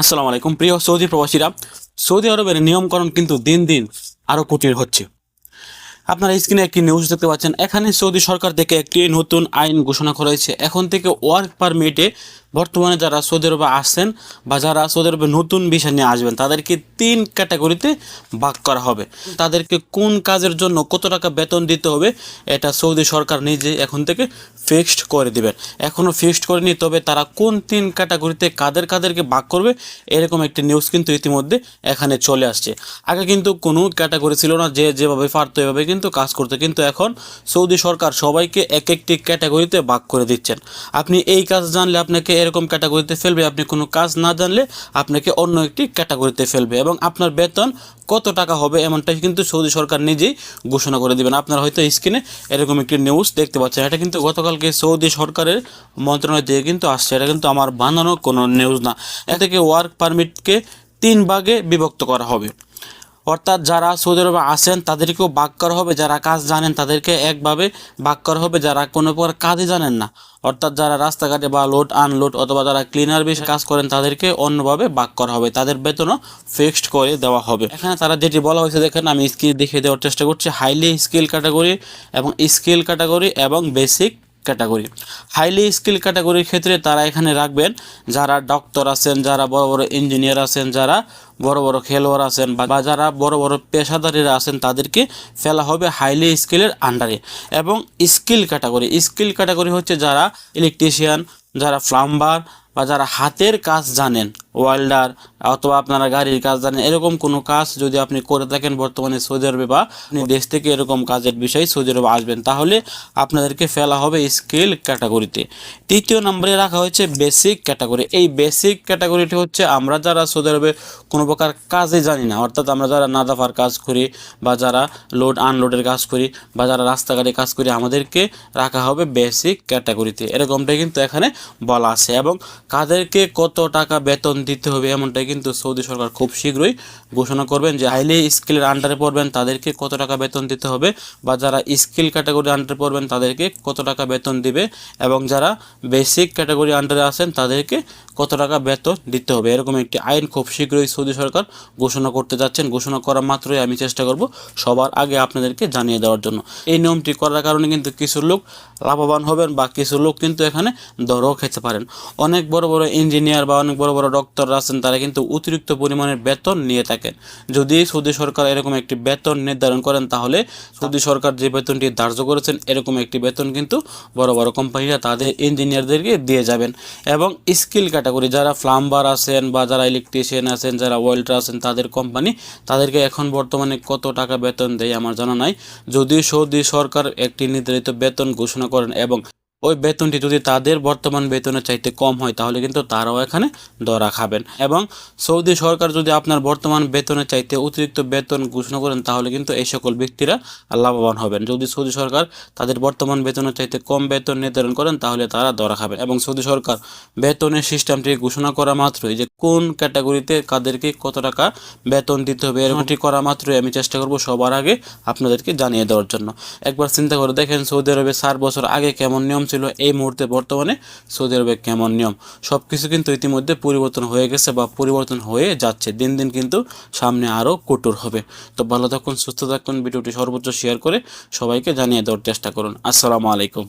আসসালামু আলাইকুম। প্রিয় সৌদি প্রবাসীরা, সৌদি আরবের নিয়মকরণ কিন্তু দিন দিন আরও কঠিন হচ্ছে। আপনারা স্ক্রিনে একটি নিউজ দেখতে পাচ্ছেন। এখানে সৌদি সরকার থেকে একটি নতুন আইন ঘোষণা করা হয়েছে। এখন থেকে ওয়ার্ক পারমিটে বর্তমানে যারা সৌদি আরবে আসছেন বা যারা সৌদি আরবে নতুন বিষয় নিয়ে আসবেন, তাদেরকে তিন ক্যাটাগরিতে ভাগ করা হবে। তাদেরকে কোন কাজের জন্য কত টাকা বেতন দিতে হবে, এটা সৌদি সরকার নিজে এখন থেকে ফিক্সড করে দিবেন। এখনও ফিক্সড করেনি, তবে তারা কোন তিন ক্যাটাগরিতে কাদের কাদেরকে ভাগ করবে, এরকম একটি নিউজ কিন্তু ইতিমধ্যে এখানে চলে আসছে। আগে কিন্তু কোনো ক্যাটাগরি ছিল না, যে যেভাবে পারতো এভাবে কিন্তু কাজ করতে, কিন্তু এখন সৌদি সরকার সবাইকে এক একটি ক্যাটাগরিতে ভাগ করে দিচ্ছেন। আপনি এই কাজ জানলে আপনাকে এরকম ক্যাটাগরিতে ফেলবে, আপনি কোনো কাজ না জানলে আপনাকে অন্য একটি ক্যাটাগরিতে ফেলবে এবং আপনার বেতন কত টাকা হবে এমনটাই কিন্তু সৌদি সরকার নিজেই ঘোষণা করে দেবেন। আপনারা হয়তো স্ক্রিনে এরকম একটি নিউজ দেখতে পাচ্ছেন, এটা কিন্তু গতকালকে সৌদি সরকারের মন্ত্রণালয় থেকে কিন্তু আসছে, এটা কিন্তু আমার বানানো কোনো নিউজ না। এ থেকে ওয়ার্ক পারমিটকে তিন ভাগে বিভক্ত করা হবে। অর্থাৎ যারা সৌদি আরবে আসেন তাদেরকেও বাক করা হবে। যারা কাজ জানেন, তাদেরকে একভাবে বাক করা হবে। যারা কোনো প্রকার কাজই জানেন না, অর্থাৎ যারা রাস্তাঘাটে বা লোড আনলোড অথবা যারা ক্লিনার বেশি কাজ করেন, তাদেরকে অন্যভাবে বাক করা হবে। তাদের বেতনও ফিক্সড করে দেওয়া হবে। এখানে তারা যেটি বলা হয়েছে, দেখেন আমি স্কিল দেখিয়ে দেওয়ার চেষ্টা করছি হাইলি স্কিল ক্যাটাগরি এবং স্কিল ক্যাটাগরি এবং বেসিক ক্যাটাগরি। হাইলি স্কিল ক্যাটাগরির ক্ষেত্রে তারা এখানে রাখবেন যারা ডক্টর আছেন, যারা বড় বড় ইঞ্জিনিয়ার আছেন, যারা বড় বড় খেলোয়াড় আছেন বা যারা বড় বড় পেশাদারীরা আছেন তাদেরকে ফেলা হবে হাইলি স্কিলের আন্ডারে। এবং স্কিল ক্যাটাগরি স্কিল ক্যাটাগরি হচ্ছে যারা ইলেকট্রিশিয়ান, যারা প্লাম্বার বা যারা হাতের কাজ জানেন, ওয়েল্ডার অথবা আপনারা গাড়ির কাজ জানেন, এরকম কোনো কাজ যদি আপনি করে থাকেন বর্তমানে সৌদি আরবে বা দেশ থেকে এরকম কাজের বিষয়ে সৌদি আরবে আসবেন, তাহলে আপনাদেরকে ফেলা হবে স্কিল ক্যাটাগরিতে। তৃতীয় নম্বরে রাখা হয়েছে বেসিক ক্যাটাগরি। এই বেসিক ক্যাটাগরিটি হচ্ছে আমরা যারা সৌদি আরবে কোনো প্রকার কাজে জানি না, অর্থাৎ আমরা যারা নাদাফার কাজ করি বা যারা লোড, আনলোডের কাজ করি বা যারা রাস্তাঘাটে কাজ করি, আমাদেরকে রাখা হবে বেসিক ক্যাটাগরিতে। এরকমটাই কিন্তু এখানে বলা আছে এবং কাদেরকে কত টাকা বেতন দিতে হবে এমনটাই কিন্তু সৌদি সরকার খুব শীঘ্রই ঘোষণা করবেন যে হাইলি স্কিলের আন্ডারে পড়বেন, তাদেরকে কত টাকা বেতন দিতে হবে বা যারা স্কিল ক্যাটাগরি আন্ডারে পড়বেন, তাদেরকে কত টাকা বেতন দিবে এবং যারা বেসিক ক্যাটাগরি আন্ডারে আছেন, তাদেরকে কত টাকা বেতন দিতে হবে। এরকম একটি আইন খুব শীঘ্রই সৌদি সরকার ঘোষণা করতে যাচ্ছেন। ঘোষণা করা মাত্রই আমি চেষ্টা করব সবার আগে আপনাদেরকে জানিয়ে দেওয়ার জন্য। এই নিয়মটি করার কারণে কিন্তু কিছু লোক লাভবান হবেন বা কিছু লোক কিন্তু এখানে দরও খেতে পারেন। অনেক বড় বড় বড় ইঞ্জিনিয়ার বা অনেক বড় বড় ডক্টর আছেন, তারা কিন্তু অতিরিক্ত পরিমাণের বেতন নিয়ে থাকেন। যদি সৌদি সরকার এরকম একটি বেতন নির্ধারণ করেন, তাহলে সৌদি সরকার যে বেতনটি ধার্য করেছেন, এরকম একটি বেতন কিন্তু বড় বড় কোম্পানিরা তাদের ইঞ্জিনিয়ারদেরকে দিয়ে যাবেন। এবং স্কিল ক্যাটাগরি যারা প্লাম্বার আছেন বা যারা ইলেকট্রিশিয়ান আছেন, যারা ওয়েল্ডার আছেন, তাদের কোম্পানি তাদেরকে এখন বর্তমানে কত টাকা বেতন দেয় আমার জানা নাই। যদি সৌদি সরকার একটি নির্ধারিত বেতন ঘোষণা করেন এবং ওই বেতনটি যদি তাদের বর্তমান বেতনের চাইতে কম হয়, তাহলে কিন্তু তারাও এখানে দরা খাবেন। এবং সৌদি সরকার যদি আপনার বর্তমান বেতনের চাইতে অতিরিক্ত বেতন ঘোষণা করেন, তাহলে কিন্তু এই সকল ব্যক্তিরা লাভবান হবেন। যদি সৌদি সরকার তাদের বর্তমান বেতনের চাইতে কম বেতন নির্ধারণ করেন, তাহলে তারা দরা খাবেন। এবং সৌদি সরকার বেতনের সিস্টেমটি ঘোষণা করা মাত্রই যে কোন ক্যাটাগরিতে কাদেরকে কত টাকা বেতন দিতে হবে, এরকমটি করা মাত্রই আমি চেষ্টা করব সবার আগে আপনাদেরকে জানিয়ে দেওয়ার জন্য। একবার চিন্তা করে দেখেন সৌদি আরবে ষাট বছর আগে কেমন নিয়ম ছিল এই মুহূর্তে বর্তমানে সৌদি আরবে কেমন নিয়ম? সব কিছু কিন্তু ইতিমধ্যে পরিবর্তন হয়ে গেছে বা পরিবর্তন হয়ে যাচ্ছে। দিন দিন কিন্তু সামনে আরও কঠোর হবে। তো ভালো থাকুন, সুস্থ থাকুন। ভিডিওটি সর্বোচ্চ শেয়ার করে সবাইকে জানিয়ে দেওয়ার চেষ্টা করুন। আসসালামু আলাইকুম।